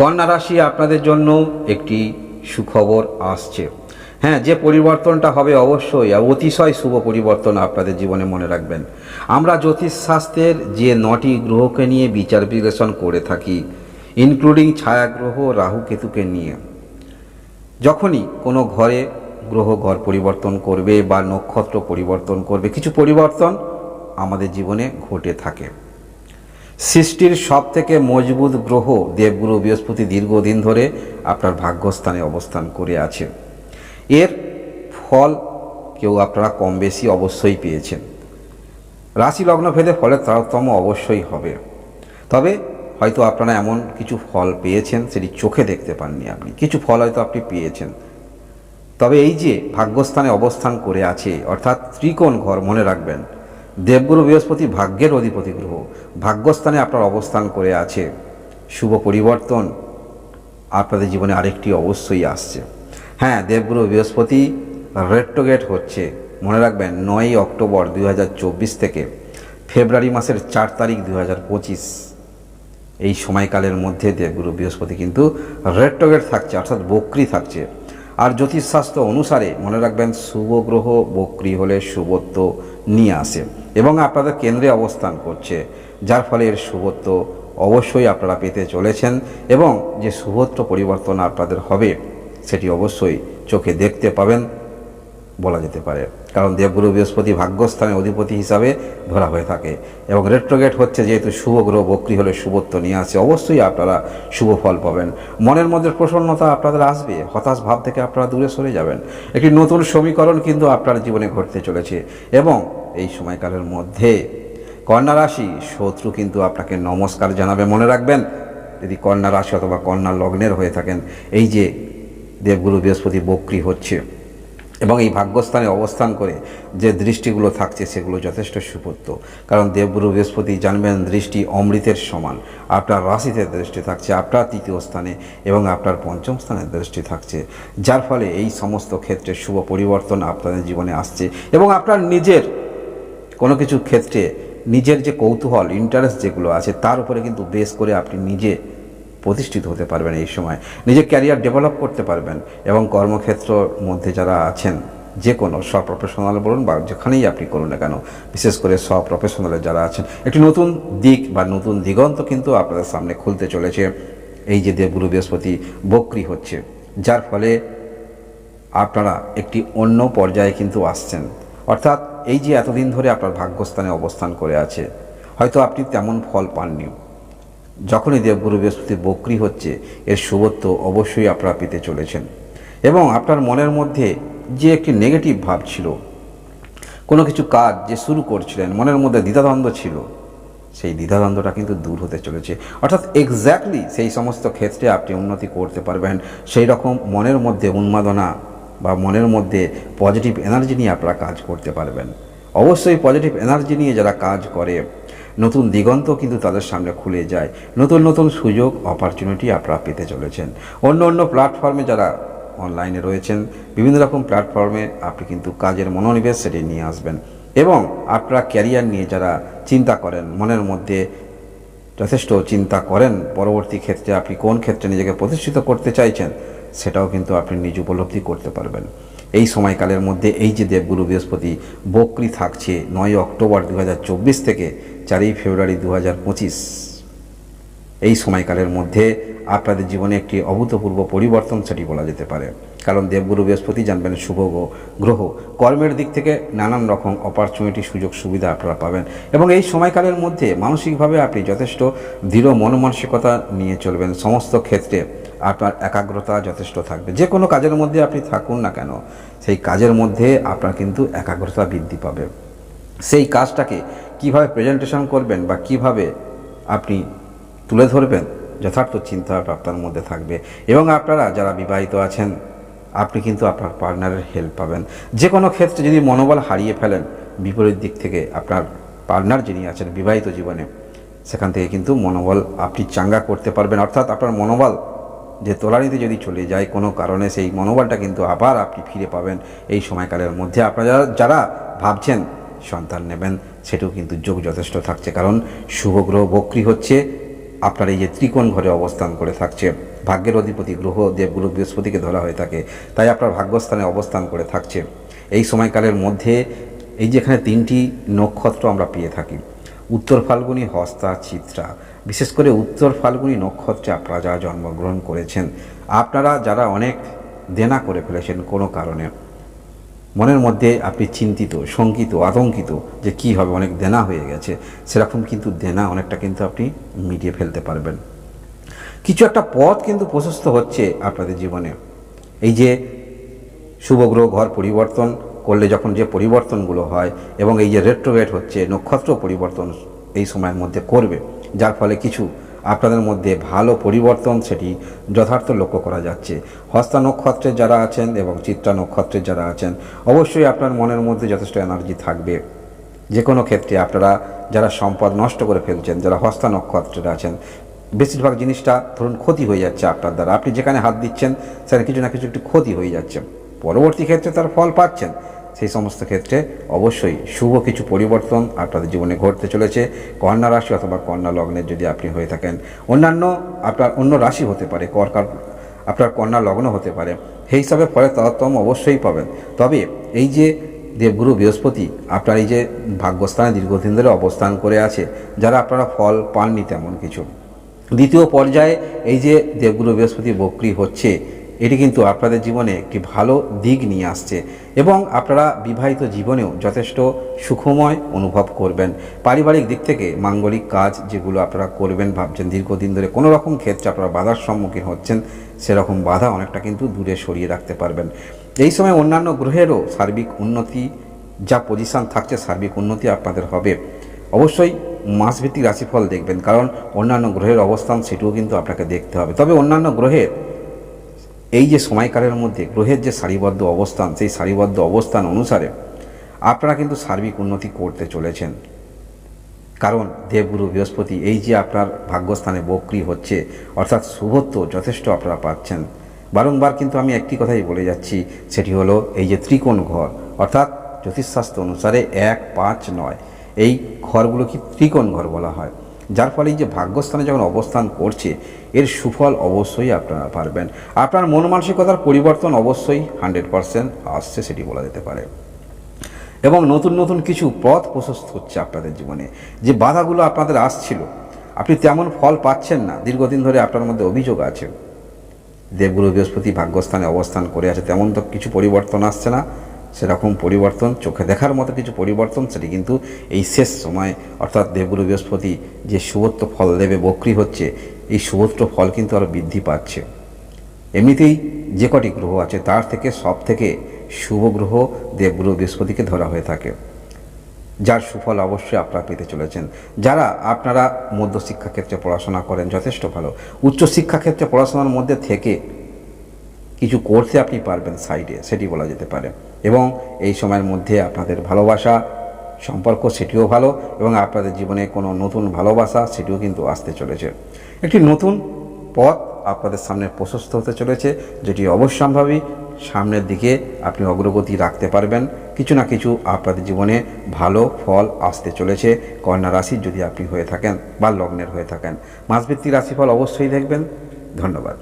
কন্যা রাশি আপনাদের জন্য একটি সুখবর আসছে। হ্যাঁ যে পরিবর্তনটা হবে অবশ্যই অতিশয় শুভ পরিবর্তন আপনাদের জীবনে মনে রাখবেন। আমরা জ্যোতিষশাস্ত্রের যে নটি গ্রহকে নিয়ে বিচার বিশ্লেষণ করে থাকি ইনক্লুডিং ছায়াগ্রহ, রাহু কেতুকে নিয়ে, যখনই কোনো ঘরে গ্রহ ঘর পরিবর্তন করবে বা নক্ষত্র পরিবর্তন করবে, কিছু পরিবর্তন আমাদের জীবনে ঘটে থাকে। সৃষ্টির সব থেকে মজবুত গ্রহ দেবগুরু বৃহস্পতি দীর্ঘদিন ধরে আপনার ভাগ্যস্থানে অবস্থান করে আছে। এর ফল কেউ আপনারা কম বেশি অবশ্যই পেয়েছেন। রাশি লগ্ন ভেদে ফলের তারতম্য অবশ্যই হবে। তবে হয়তো আপনারা এমন কিছু ফল পেয়েছেন সেটি চোখে দেখতে পাননি আপনি। কিছু ফল হয়তো আপনি পেয়েছেন। তবে এই যে ভাগ্যস্থানে অবস্থান করে আছে, অর্থাৎ ত্রিকোণ ঘর মনে রাখবেন দেবগুরু বৃহস্পতি ভাগ্যের অধিপতি গ্রহ। ভাগ্যস্থানে আপনার অবস্থান করে আছে। শুভ পরিবর্তন আপনাদের জীবনে আরেকটি অবশ্যই আসছে। হ্যাঁ দেবগুরু বৃহস্পতি রেট্রোগেট হচ্ছে। মনে রাখবেন, নয়ই অক্টোবর দু হাজার চব্বিশ থেকে ফেব্রুয়ারি মাসের চার তারিখ দু হাজার পঁচিশ। এই সময়কালের মধ্যে দেবগুরু বৃহস্পতি কিন্তু রেট্রোগেট থাকছে, অর্থাৎ বক্রি থাকছে। আর জ্যোতিষশাস্ত্র অনুসারে মনে রাখবেন, শুভ গ্রহ বক্রি হলে শুভত্ব নিয়ে আসে। এবং আপনাদের কেন্দ্রে অবস্থান করছে, যার ফলে এর শুভত্ব অবশ্যই আপনারা পেতে চলেছেন এবং যে শুভত্ব পরিবর্তন আপনাদের হবে, সেটি অবশ্যই চোখে দেখতে পাবেন। বলা যেতে পারে। কারণ দেবগুরু বৃহস্পতি ভাগ্যস্থানে অধিপতি হিসাবে ধরা হয়ে থাকে। এবং রেট্রোগেট হচ্ছে যেহেতু শুভ গ্রহ, বক্রি হলে শুভত্ব নিয়ে আসে, অবশ্যই আপনারা শুভ ফল পাবেন। মনের মধ্যে প্রসন্নতা আপনাদের আসবে, হতাশ ভাব থেকে আপনারা দূরে সরে যাবেন। একটি নতুন সমীকরণ কিন্তু আপনার জীবনে ঘটতে চলেছে। এবং এই সময়কালের মধ্যে কন্যা রাশি, শত্রু কিন্তু আপনাকে নমস্কার জানাবে, মনে রাখবেন। যদি কন্যা রাশি অথবা কন্যা লগ্নের হয়ে থাকেন, এই যে দেবগুরু বৃহস্পতি বক্রি হচ্ছে এবং এই ভাগ্যস্থানে অবস্থান করে যে দৃষ্টিগুলো থাকছে সেগুলো যথেষ্ট সুপত্য। কারণ দেবগুরু বৃহস্পতি জানবেন দৃষ্টি অমৃতের সমান। আপনার রাশিতে দৃষ্টি থাকছে, আপনার তৃতীয় স্থানে এবং আপনার পঞ্চম স্থানে দৃষ্টি থাকছে। যার ফলে এই সমস্ত ক্ষেত্রে শুভ পরিবর্তন আপনাদের জীবনে আসছে এবং আপনার নিজের কোনো কিছু ক্ষেত্রে নিজের যে কৌতূহল ইন্টারেস্ট যেগুলো আছে, তার উপরে কিন্তু বেস করে আপনি নিজে প্রতিষ্ঠিত হতে পারবেন এই সময়। নিজের ক্যারিয়ার ডেভেলপ করতে পারবেন এবং কর্মক্ষেত্রর মধ্যে যারা আছেন, যে কোনো সব প্রফেশনাল বলুন বা যেখানেই আপনি করুন না কেন, বিশেষ করে সব প্রফেশনালে যারা আছেন, একটি নতুন দিক বা নতুন দিগন্ত কিন্তু আপনাদের সামনে খুলতে চলেছে। এই যে দেবগুরু বৃহস্পতি বক্রি হচ্ছে, যার ফলে আপনারা একটি অন্য পর্যায়ে কিন্তু আসছেন। অর্থাৎ এই যে এতদিন ধরে আপনার ভাগ্যস্থানে অবস্থান করে আছে, হয়তো আপনি তেমন ফল পাননি। যখনই দেবগুরু বৃহস্পতি বক্রি হচ্ছে, এর শুভত্ব অবশ্যই আপনারা পেতে চলেছেন। এবং আপনার মনের মধ্যে যে একটি নেগেটিভ ভাব ছিল, কোনো কিছু কাজ যে শুরু করছিলেন, মনের মধ্যে দ্বিধাদ্বন্দ্ব ছিল, সেই দ্বিধাদ্বন্দ্বটা কিন্তু দূর হতে চলেছে। অর্থাৎ এক্স্যাক্টলি সেই সমস্ত ক্ষেত্রে আপনি উন্নতি করতে পারবেন। সেই রকম মনের মধ্যে উন্মাদনা বা মনের মধ্যে পজিটিভ এনার্জি নিয়ে আপনারা কাজ করতে পারবেন। অবশ্যই পজিটিভ এনার্জি নিয়ে যারা কাজ করে নতুন দিগন্ত কিন্তু তাদের সামনে খুলে যায়। নতুন নতুন সুযোগ অপরচুনিটি আপনারা পেতে চলেছেন। অন্য অন্য প্ল্যাটফর্মে যারা অনলাইনে রয়েছেন, বিভিন্ন রকম প্ল্যাটফর্মে আপনি কিন্তু কাজের মনোনিবেশ সেটি নিয়ে আসবেন। এবং আপনারা ক্যারিয়ার নিয়ে যারা চিন্তা করেন, মনের মধ্যে যথেষ্ট চিন্তা করেন, পরবর্তী ক্ষেত্রে আপনি কোন ক্ষেত্রে নিজেকে প্রতিষ্ঠিত করতে চাইছেন, সেটাও কিন্তু আপনি নিজ উপলব্ধি করতে পারবেন। এই সময়কালের মধ্যে এই যে দেবগুরু বৃহস্পতি বক্রি থাকছে, নয় অক্টোবর দু হাজার চব্বিশ থেকে চারই ফেব্রুয়ারি দু হাজার পঁচিশ। এই সময়কালের মধ্যে আপনাদের জীবনে একটি অভূতপূর্ব পরিবর্তন সেটি বলা যেতে পারে। কারণ দেবগুরু বৃহস্পতি জানবেন শুভ গ্রহ। কর্মের দিক থেকে নানান রকম অপরচুনিটি সুযোগ, সুবিধা আপনারা পাবেন। এবং এই সময়কালের মধ্যে মানসিকভাবে আপনি যথেষ্ট দৃঢ় মনমানসিকতা নিয়ে চলবেন। সমস্ত ক্ষেত্রে আপনার একাগ্রতা যথেষ্ট থাকবে। যে কোনো কাজের মধ্যে আপনি থাকুন না কেন, সেই কাজের মধ্যে আপনার কিন্তু একাগ্রতা বৃদ্ধি পাবে। সেই কাজটাকে কীভাবে প্রেজেন্টেশন করবেন বা কীভাবে আপনি তুলে ধরবেন, যথার্থ চিন্তা আপনার মধ্যে থাকবে। এবং আপনারা যারা বিবাহিত আছেন, আপনি কিন্তু আপনার পার্টনারের হেল্প পাবেন। যে কোনো ক্ষেত্রে যদি মনোবল হারিয়ে ফেলেন, বিপরীত দিক থেকে আপনার পার্টনার যিনি আছেন বিবাহিত জীবনে, সেখান থেকে কিন্তু মনোবল আপনি চাঙ্গা করতে পারবেন। অর্থাৎ আপনার মনোবল যে তোলানিতে যদি চলে যায়, কোনো কারণে সেই মনোবলটা কিন্তু আবার আপনি ফিরে পাবেন। এই সময়কালের মধ্যে আপনারা যারা ভাবছেন সন্তান নেবেন, সেটাও কিন্তু যোগ যথেষ্ট থাকছে। কারণ শুভ গ্রহ বক্রি হচ্ছে, আপনার এই যে ত্রিকোণ ঘরে অবস্থান করে থাকছে। ভাগ্যের অধিপতি গ্রহ দেবগুরু বৃহস্পতিকে ধরা হয়ে থাকে, তাই আপনার ভাগ্যস্থানে অবস্থান করে থাকছে। এই সময়কালের মধ্যে এই যেখানে তিনটি নক্ষত্র আমরা পেয়ে থাকি, উত্তর ফাল্গুনি, হস্তা, চিত্রা। বিশেষ করে উত্তর ফাল্গুনি নক্ষত্রে আপনারা যারা জন্মগ্রহণ করেছেন, আপনারা যারা অনেক দেনা করে ফেলেছেন কোনো কারণে মনের মধ্যে আপনি চিন্তিত, শঙ্কিত, আতঙ্কিত যে কি হবে, অনেক দেনা হয়ে গেছে, সেরকম কিন্তু দেনা অনেকটা কিন্তু আপনি মিটিয়ে ফেলতে পারবেন। কিছু একটা পথ কিন্তু প্রশস্ত হচ্ছে আপনাদের জীবনে। এই যে শুভগ্রহ ঘর পরিবর্তন করলে যখন যে পরিবর্তনগুলো হয় এবং এই যে রেট্রোগেট হচ্ছে, নক্ষত্র পরিবর্তন এই সময়ের মধ্যে করবে, যার ফলে কিছু আপনাদের মধ্যে ভালো পরিবর্তন সেটি যথার্থ লক্ষ্য করা যাচ্ছে। হস্তা নক্ষত্রের যারা আছেন এবং চিত্রা নক্ষত্রের যারা আছেন, অবশ্যই আপনার মনের মধ্যে যথেষ্ট এনার্জি থাকবে। যে কোনো ক্ষেত্রে আপনারা যারা সম্পদ নষ্ট করে ফেলছেন, যারা হস্তা নক্ষত্রের আছেন, বেশিরভাগ জিনিসটা ধরুন ক্ষতি হয়ে যাচ্ছে আপনার দ্বারা। আপনি যেখানে হাত দিচ্ছেন, সেখানে কিছু না কিছু একটু ক্ষতি হয়ে যাচ্ছে। পরবর্তী ক্ষেত্রে তার ফল পাচ্ছেন। সেই সমস্ত ক্ষেত্রে অবশ্যই শুভ কিছু পরিবর্তন আপনাদের জীবনে ঘটতে চলেছে। কন্যা রাশি অথবা কন্যা লগ্নের যদি আপনি হয়ে থাকেন, অন্যান্য আপনার অন্য রাশি হতে পারে কর্কার আপনার কন্যা লগ্ন হতে পারে, সেই হিসাবে ফলে তরতম অবশ্যই পাবেন। তবে এই যে দেবগুরু বৃহস্পতি আপনার এই যে ভাগ্যস্থানে দীর্ঘদিন ধরে অবস্থান করে আছে, যারা আপনারা ফল পাননি তেমন কিছু। দ্বিতীয় পর্যায়ে এই যে দেবগুরু বৃহস্পতি বক্রি হচ্ছে এটি কিন্তু আপনাদের জীবনে একটি ভালো দিক নিয়ে আসছে এবং আপনারা বিবাহিত জীবনেও যথেষ্ট সুখময় অনুভব করবেন। পারিবারিক দিক থেকে মাঙ্গলিক কাজ যেগুলো আপনারা করবেন, ভাবছেন, দীর্ঘদিন ধরে কোনো রকম ক্ষেত্রে আপনারা বাধার সম্মুখীন হচ্ছেন, সেরকম বাধা অনেকটা কিন্তু দূরে সরিয়ে রাখতে পারবেন। এই সময় অন্যান্য গ্রহেরও সার্বিক উন্নতি, যা পজিশন থাকছে, সার্বিক উন্নতি আপনাদের হবে। অবশ্যই মাসভিত্তিক রাশিফল দেখবেন, কারণ অন্যান্য গ্রহের অবস্থান সেটিও কিন্তু আপনাকে দেখতে হবে। তবে অন্যান্য গ্রহের এই যে সময়কালের মধ্যে গ্রহের যে সারিবদ্ধ অবস্থান, সেই সারিবদ্ধ অবস্থান অনুসারে আপনারা কিন্তু সার্বিক উন্নতি করতে চলেছেন। কারণ দেবগুরু বৃহস্পতি এই যে আপনার ভাগ্যস্থানে বক্রি হচ্ছে, অর্থাৎ শুভত্ব যথেষ্ট আপনারা পাচ্ছেন। বারংবার কিন্তু আমি একটি কথাই বলে যাচ্ছি, সেটি হলো এই যে ত্রিকোণ ঘর, অর্থাৎ জ্যোতিষশাস্ত্র অনুসারে এক, পাঁচ, নয়, এই ঘরগুলো কি ত্রিকোণ ঘর বলা হয়। যার ফলে যে ভাগ্যস্থানে যখন অবস্থান করছে, এর সুফল অবশ্যই আপনারা পারবেন। আপনার মন মানসিকতার পরিবর্তন অবশ্যই হান্ড্রেড পারসেন্ট আসছে সেটি বলা যেতে পারে। এবং নতুন নতুন কিছু পথ প্রশস্ত হচ্ছে আপনাদের জীবনে। যে বাধাগুলো আপনাদের আসছিল, আপনি তেমন ফল পাচ্ছেন না। দীর্ঘদিন ধরে আপনার মধ্যে অভিযোগ আছে। দেবগুরু বৃহস্পতি ভাগ্যস্থানে অবস্থান করে আছে, তেমন তো কিছু পরিবর্তন আসছে না। সেরকম পরিবর্তন, চোখে দেখার মতো কিছু পরিবর্তন, সেটি কিন্তু এই শেষ সময়, অর্থাৎ দেবগুরু বৃহস্পতি যে শুভত্ব ফল দেবে, বক্রি হচ্ছে, এই শুভত্ব ফল কিন্তু আরও বৃদ্ধি পাচ্ছে। এমনিতেই যে কটি গ্রহ আছে, তার থেকে সব থেকে শুভ গ্রহ দেবগুরু বৃহস্পতিকে ধরা হয়ে থাকে। যার সুফল অবশ্যই আপনারা পেতে চলেছেন। যারা আপনারা মধ্যশিক্ষা ক্ষেত্রে পড়াশোনা করেন, যথেষ্ট ভালো। উচ্চ শিক্ষা ক্ষেত্রে পড়াশোনার মধ্যে থেকে কিছু করতে আপনি পারবেন সাইডে সেটি বলা যেতে পারে। এবং এই সময়ের মধ্যে আপনাদের ভালোবাসা, সম্পর্ক সেটিও ভালো এবং আপনাদের জীবনে কোনো নতুন ভালোবাসা সেটিও কিন্তু আসতে চলেছে। একটি নতুন পথ আপনাদের সামনে প্রশস্ত হতে চলেছে, যেটি অবশ্যম্ভাবী। সামনের দিকে আপনি অগ্রগতি রাখতে পারবেন। কিছু না কিছু আপনাদের জীবনে ভালো ফল আসতে চলেছে। কন্যা রাশির যদি আপনি হয়ে থাকেন বা লগ্নের হয়ে থাকেন। মাসভিত্তিক রাশিফল অবশ্যই দেখবেন। ধন্যবাদ।